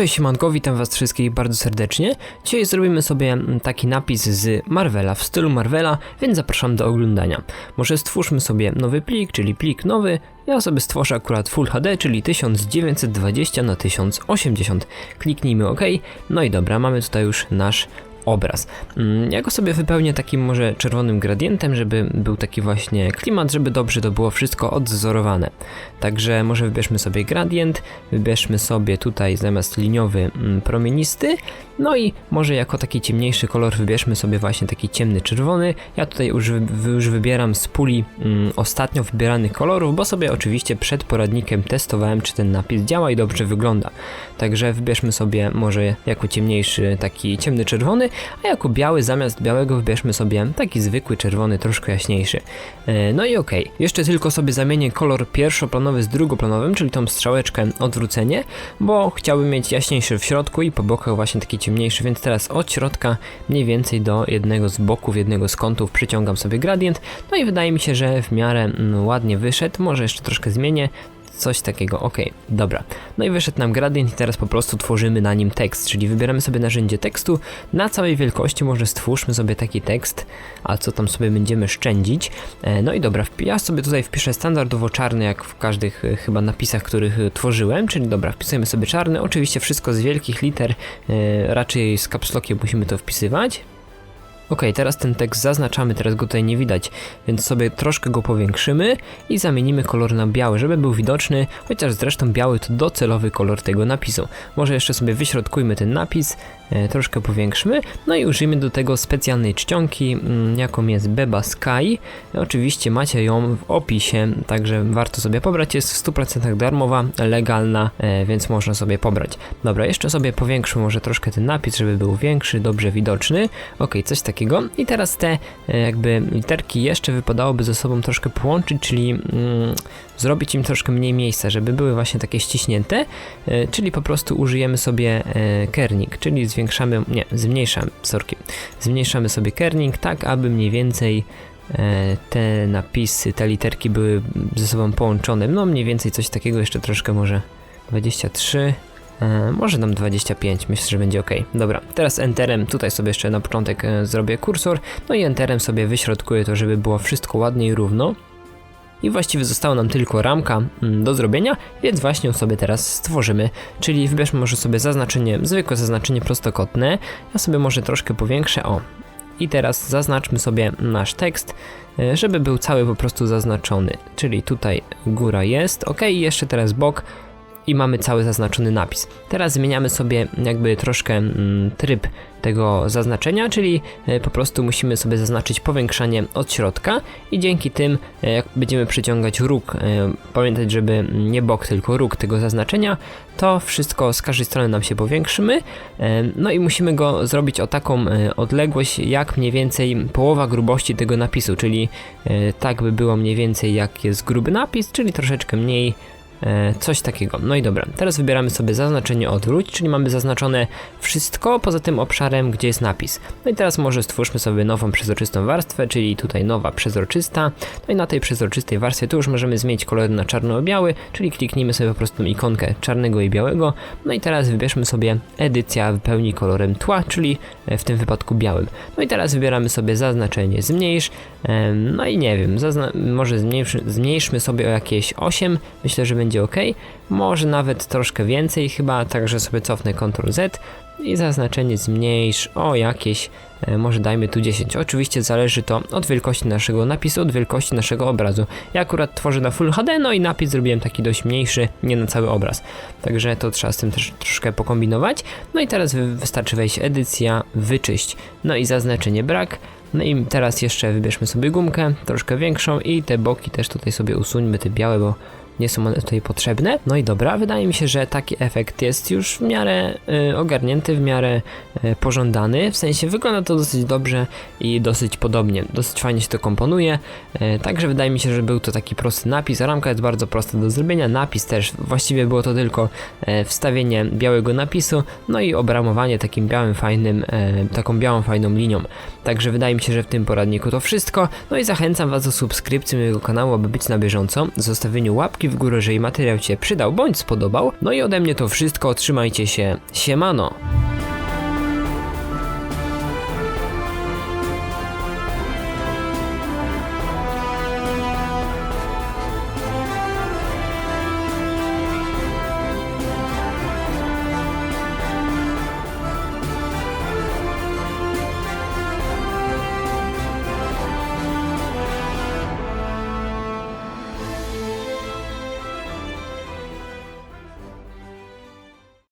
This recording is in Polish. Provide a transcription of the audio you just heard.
Cześć siemanko, witam was wszystkich bardzo serdecznie. Dzisiaj zrobimy sobie taki napis z Marvela, w stylu Marvela, więc zapraszam do oglądania. Może stwórzmy sobie nowy plik, czyli plik nowy. Ja sobie stworzę akurat Full HD, czyli 1920 na 1080. Kliknijmy OK. No i dobra, mamy tutaj już nasz obraz. Mm, Ja go sobie wypełnię takim może czerwonym gradientem, żeby był taki właśnie klimat, żeby dobrze to było wszystko odzorowane. Także może wybierzmy sobie gradient, wybierzmy sobie tutaj zamiast liniowy mm, promienisty, no i może jako taki ciemniejszy kolor wybierzmy sobie właśnie taki ciemny czerwony. Ja tutaj już, już wybieram z puli mm, ostatnio wybieranych kolorów, bo sobie oczywiście przed poradnikiem testowałem, czy ten napis działa i dobrze wygląda. Także wybierzmy sobie może jako ciemniejszy taki ciemny czerwony, a jako biały zamiast białego wybierzmy sobie taki zwykły czerwony, troszkę jaśniejszy. E, No i okej, jeszcze tylko sobie zamienię kolor pierwszoplanowy z drugoplanowym, czyli tą strzałeczkę odwrócenie, bo chciałbym mieć jaśniejszy w środku i po bokach właśnie taki ciemniejszy, więc teraz od środka mniej więcej do jednego z boków, jednego z kątów przyciągam sobie gradient, no i wydaje mi się, że w miarę mm, ładnie wyszedł, może jeszcze troszkę zmienię, Coś takiego, ok, dobra. No i wyszedł nam gradient i teraz po prostu tworzymy na nim tekst, czyli wybieramy sobie narzędzie tekstu na całej wielkości, może stwórzmy sobie taki tekst, a co tam sobie będziemy szczędzić. E, No i dobra, ja sobie tutaj wpiszę standardowo czarny, jak w każdych e, chyba napisach, których e, tworzyłem, czyli dobra, wpisujemy sobie czarny, oczywiście wszystko z wielkich liter, raczej z kapslokiem musimy to wpisywać. Ok, teraz ten tekst zaznaczamy, teraz go tutaj nie widać, więc sobie troszkę go powiększymy i zamienimy kolor na biały, żeby był widoczny, chociaż zresztą biały to docelowy kolor tego napisu. Może jeszcze sobie wyśrodkujmy ten napis, e, troszkę powiększmy, no i użyjmy do tego specjalnej czcionki, mm, jaką jest Beba Sky. Oczywiście macie ją w opisie, także warto sobie pobrać, jest w 100% darmowa, legalna, e, więc można sobie pobrać. Dobra, jeszcze sobie powiększmy może troszkę ten napis, żeby był większy, dobrze widoczny. Ok, coś takiego. I teraz te e, jakby literki jeszcze wypadałoby ze sobą troszkę połączyć, czyli mm, zrobić im troszkę mniej miejsca, żeby były właśnie takie ściśnięte, e, czyli po prostu użyjemy sobie e, kerning, czyli zwiększamy, nie, zmniejszamy, sorki, zmniejszamy sobie kerning tak, aby mniej więcej te napisy, te literki były ze sobą połączone, no mniej więcej coś takiego, jeszcze troszkę może 23, E, może dam 25, myślę, że będzie ok. Dobra, teraz Enterem, tutaj sobie jeszcze na początek e, zrobię kursor, no i Enterem sobie wyśrodkuję to, żeby było wszystko ładnie i równo. I właściwie została nam tylko ramka mm, do zrobienia, więc właśnie ją sobie teraz stworzymy. Czyli wybierzmy może sobie zaznaczenie, zwykłe zaznaczenie prostokątne. Ja sobie może troszkę powiększę, o. I teraz zaznaczmy sobie nasz tekst, e, żeby był cały po prostu zaznaczony. Czyli tutaj góra jest, ok, i jeszcze teraz bok i mamy cały zaznaczony napis. Teraz zmieniamy sobie jakby troszkę mm, tryb tego zaznaczenia, czyli e, po prostu musimy sobie zaznaczyć powiększanie od środka i dzięki tym, e, jak będziemy przyciągać róg, e, pamiętać, żeby nie bok, tylko róg tego zaznaczenia, to wszystko z każdej strony nam się powiększymy, no i musimy go zrobić o taką odległość, jak mniej więcej połowa grubości tego napisu, czyli tak by było mniej więcej jak jest gruby napis, czyli troszeczkę mniej coś takiego. No i dobra, teraz wybieramy sobie zaznaczenie odwróć, czyli mamy zaznaczone wszystko poza tym obszarem, gdzie jest napis. No i teraz może stwórzmy sobie nową przezroczystą warstwę, czyli tutaj nowa przezroczysta. No i na tej przezroczystej warstwie tu już możemy zmienić kolor na czarno-biały, czyli kliknijmy sobie po prostu ikonkę czarnego i białego. No i teraz wybierzmy sobie edycja wypełni kolorem tła, czyli e, w tym wypadku białym. No i teraz wybieramy sobie zaznaczenie zmniejsz. Em, No i nie wiem, może zmniejsz, zmniejszmy sobie o jakieś 8, myślę, że będzie ok. Może nawet troszkę więcej chyba, także sobie cofnę Ctrl Z i zaznaczenie zmniejsz o jakieś, e, może dajmy tu 10. Oczywiście zależy to od wielkości naszego napisu, od wielkości naszego obrazu. Ja akurat tworzę na Full HD, no i napis zrobiłem taki dość mniejszy, nie na cały obraz. Także to trzeba z tym też troszkę pokombinować. No i teraz wy- wystarczy wejść edycja, wyczyść, no i zaznaczenie brak. No i teraz jeszcze wybierzmy sobie gumkę, troszkę większą i te boki też tutaj sobie usuńmy, te białe, bo nie są one tutaj potrzebne. No i dobra, wydaje mi się, że taki efekt jest już w miarę y, ogarnięty, w miarę y, pożądany, w sensie wygląda to dosyć dobrze i dosyć podobnie, dosyć fajnie się to komponuje, y, także wydaje mi się, że był to taki prosty napis, ramka jest bardzo prosta do zrobienia, napis też, właściwie było to tylko e, wstawienie białego napisu, no i obramowanie takim białym fajnym, e, taką białą fajną linią. Także wydaje mi się, że w tym poradniku to wszystko. No i zachęcam Was do subskrypcji mojego kanału, aby być na bieżąco, zostawieniu łapki w górę, jeżeli materiał Ci się przydał bądź spodobał. No i ode mnie to wszystko, trzymajcie się, siemano!